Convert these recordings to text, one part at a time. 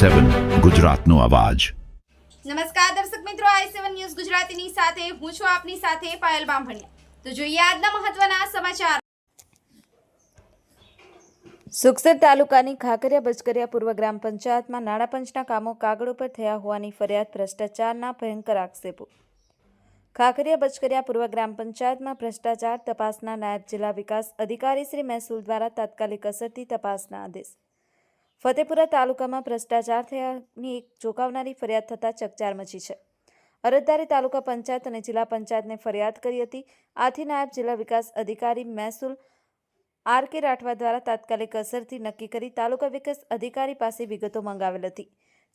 સેવન ગુજરાતનો અવાજ. નમસ્કાર દર્શક મિત્રો આઈ સેવન ન્યૂઝ ગુજરાતીની સાથે હું છું આપની સાથે પાયલ બામભણિયા. તો જોઈએ આજના મહત્વના સમાચાર. સુખસર તાલુકાની ખાકરિયા બચકરિયા પૂર્વ ગ્રામ પંચાયતમાં નાણાં પંચના કામો કાગળ ઉપર થયા હોવાની ફરિયાદ ભ્રષ્ટાચારના ભયંકર આક્ષેપો. ખાકરિયા બચકરિયા પૂર્વ ગ્રામ પંચાયતમાં ભ્રષ્ટાચાર તપાસના નાયબ જિલ્લા વિકાસ અધિકારી શ્રી મહેસૂલ દ્વારા તાત્કાલિક અસરથી તપાસના આદેશ. ફતેપુરા તાલુકામાં ભ્રષ્ટાચાર થયાની એક ચોંકાવનારી ફરિયાદ થતાં ચકચાર મચી છે. અરજદારે તાલુકા પંચાયત અને જિલ્લા પંચાયતને ફરિયાદ કરી હતી. આથી નાયબ જિલ્લા વિકાસ અધિકારી મહેસૂલ આર કે રાઠવા દ્વારા તાત્કાલિક અસરથી નક્કી કરી તાલુકા વિકાસ અધિકારી પાસે વિગતો મંગાવેલ હતી.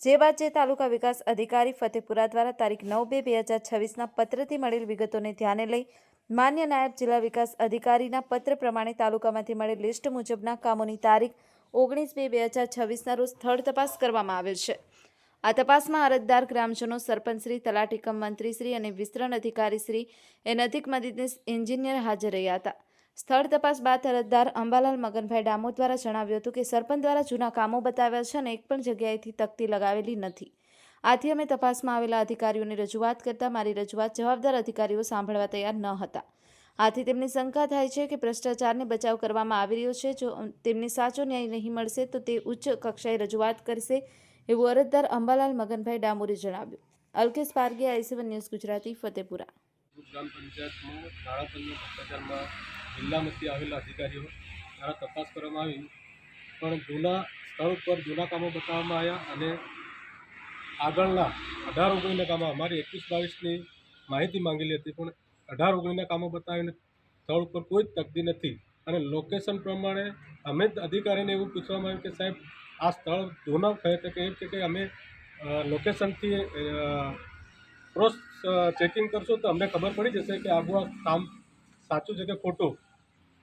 જે બાદ જે તાલુકા વિકાસ અધિકારી ફતેપુરા દ્વારા તારીખ નવ બે બે હજાર છવ્વીસના પત્રથી મળેલ વિગતોને ધ્યાને લઈ માન્ય નાયબ જિલ્લા વિકાસ અધિકારીના પત્ર પ્રમાણે તાલુકામાંથી મળેલ લિસ્ટ મુજબના કામોની તારીખ ઓગણીસ બે બે હજાર છવ્વીસના રોજ સ્થળ તપાસ કરવામાં આવેલ છે. આ તપાસમાં અરજદાર, ગ્રામજનો, સરપંચશ્રી તલાટીકમ મંત્રીશ્રી અને વિસ્તરણ અધિકારીશ્રી એ નજીક મદદનીશ એન્જિનિયર હાજર રહ્યા હતા. સ્થળ તપાસ બાદ અરજદાર અંબાલાલ મગનભાઈ ડામોર દ્વારા જણાવ્યું હતું કે સરપંચ દ્વારા જૂના કામો બતાવ્યા છે અને એક પણ જગ્યાએથી તકતી લગાવેલી નથી. આથી અમે તપાસમાં આવેલા અધિકારીઓની રજૂઆત કરતાં મારી રજૂઆત જવાબદાર અધિકારીઓ સાંભળવા તૈયાર ન હતા. આથી તેમની શંકા થાય છે કે ભ્રષ્ટાચારને બચાવ કરવામાં આવી રહ્યો છે. જો તેમને સાચો ન્યાય નહીં મળશે, તો તે ઉચ્ચ કક્ષાએ રજૂઆત કરશે એવું અરજદાર અંબાલાલ મગનભાઈ ડામોરે જણાવ્યું. Alkesh Parge I C one news Gujarati, Fatepura. ગ્રામ પંચાયતમાં નાણાપંચના ભ્રષ્ટાચારમાં જિલ્લામાંથી આવેલા અધિકારીઓ દ્વારા તપાસ કરવામાં આવી. પણ જૂના સ્થળ ઉપર જૂના કામો બતાવવામાં આવ્યા અને આગળના અઢાર ઓગણીના કામો અમારી એકવીસ બાવીસની માહિતી માંગેલી હતી. પણ અઢાર ઓગણીના કામો બતાવીને સ્થળ ઉપર કોઈ જ તકદી નથી. અને લોકેશન પ્રમાણે અમે જ અધિકારીને એવું પૂછવામાં આવ્યું કે સાહેબ, આ સ્થળ જૂના કહે છે કે એમ છે કે અમે લોકેશનથી ક્રોસ ચેકિંગ કરશો તો અમને ખબર પડી જશે કે આબુ આ કામ સાચું છે કે ખોટું.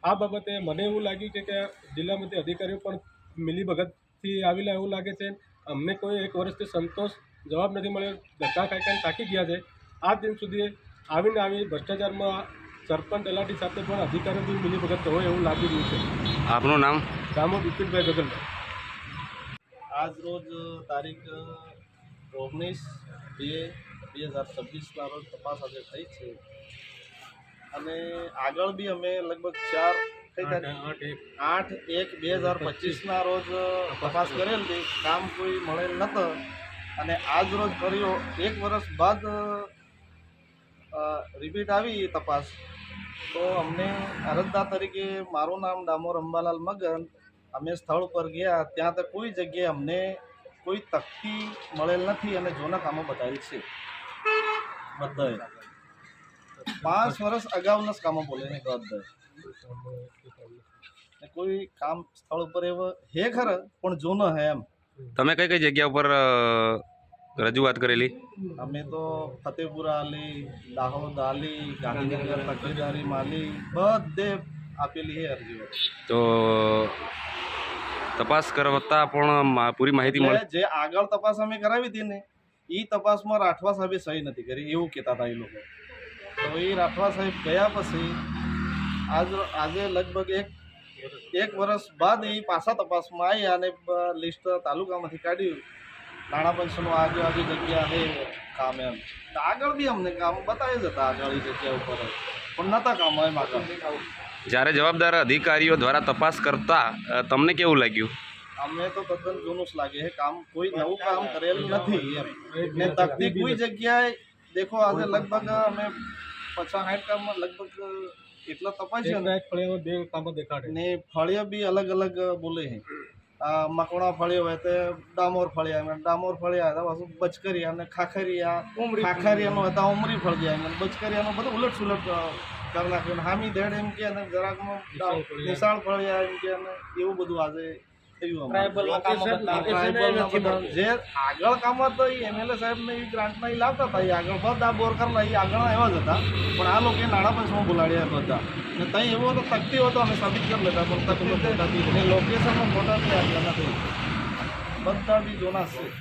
આ બાબતે મને એવું લાગ્યું છે કે જિલ્લામાંથી અધિકારીઓ પણ મિલીભગતથી આવેલા એવું લાગે છે. અમને કોઈ એક વર્ષથી સંતોષ જવાબ નથી મળ્યો. ધક્કા ખાઈ ખાઈને થાકી ગયા છે. આ દિન સુધી આવીને આવી ભ્રષ્ટાચારમાં સરપંચ તલાટી સાથે પણ અધિકારીઓ બી વખત હોય એવું લાગી રહ્યું છે. આપનું નામ? ગામો બિપિનભાઈ ગગનભાઈ. આજ રોજ તારીખ ઓગણીસ બે બે હજાર છવ્વીસના રોજ તપાસ આજે થઈ છે. અને આગળ બી અમે લગભગ ચાર કઈ તારીખ આઠ એક. આઠ એક બે હજાર પચીસના રોજ તપાસ કરેલ કામ કોઈ મળેલ નહોતું. અને આજ રોજ કર્યો. એક વર્ષ બાદ રિપીટ આવી તપાસ. તો અમને અરજદાર તરીકે મારું નામ ડામોર અંબાલાલ મગન. અમે સ્થળ પર ગયા. ત્યાં તો કોઈ જગ્યાએ અમને કોઈ તકતી મળેલ નથી અને જૂના કામો બતાવેલ છે. બધાએ. પાંચ વર્ષ અગાઉના જ કામો બોલે બધાએ. કોઈ કામ સ્થળ ઉપર એવો હે ખરા, પણ જૂનો હે એમ. તમે કઈ કઈ જગ્યા ઉપર રજૂઆત કરેલી? અમે તો ફતેપુરા આલી દાહોદ આલી ગાંધીનગર તકેદારી માલી બધે આપેલી છે અરજીઓ. તો તપાસ કરતા પણ પૂરી માહિતી મળે જે આગળ તપાસ અમે કરાવી હતી ને એ તપાસમાં રાઠવા સાહેબે સહી નથી કરી એવું કહેતા હતા એ લોકો. તો એ રાઠવા સાહેબ ગયા પછી આજ આજે લગભગ એક એક વર્ષ બાદ એ પાછા તપાસમાં આવ્યા અને લિસ્ટ તાલુકામાંથી કાઢ્યું. નાણાં પંચનું આજે આજે જગ્યા છે કામ એમ. તો આગળ બી અમને કામ બતાવી જ હતા આગળ જગ્યા ઉપર પણ નહોતા કામ એમ આગળ. જ્યારે જવાબદાર અધિકારીઓ દ્વારા તપાસ કરતા તમને કેવું લાગ્યું? અમને તો તદ્દન જૂનું જ લાગે છે કામ. કોઈ નવું કામ કરેલું નથી એમ. ને તકતી કોઈ જગ્યાએ દેખો આજે લગભગ અમે પચાસ સાઠ કામમાં લગભગ એટલા તપાસ્યો ને. ફળિયા બી અલગ અલગ બોલે છે આ મકણા ફળિયો હોય તે ડામોર ફળિયા એમ. ડામોર ફળિયા હતા પાછું બચકરિયા અને ખાખરિયા ખાખરિયાનું હતા ઉમરી ફળિયા એમ. બચકરિયાનું બધું ઉલટ સુલટ કરી નાખ્યું. અને હામી દેડ એમ કે અને જરાકમાં નિશાળ ફળિયા. નિશાળ ફળિયા એમ કે અને એવું બધું આજે જે આગળ કામ હતો એ એમએલએ સાહેબને એ ગ્રાન્ટમાં એ લાવતા હતા. એ આગળ બધા બોર કરેલા એ આગળ આવ્યા જ હતા. પણ આ લોકો નાણાં બોલાડ્યા હતા ને ત્યાં એવો તો તકતી હતો અમે સાબિત કરી લેતા પણ નથી લોકેશનમાં મોટા બી આગળ નથી. બધા બી જોના છે.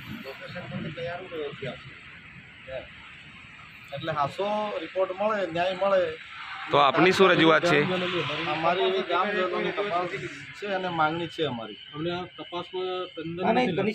એમ. એટલે હાસો રિપોર્ટ મળે ન્યાય મળે. તો આપની શું રજૂઆત છે અમારી એવી ગામજનોની તપાસ છે અને માંગણી છે અમારી અમને આ તપાસમાં તંદન નથી લાગતું.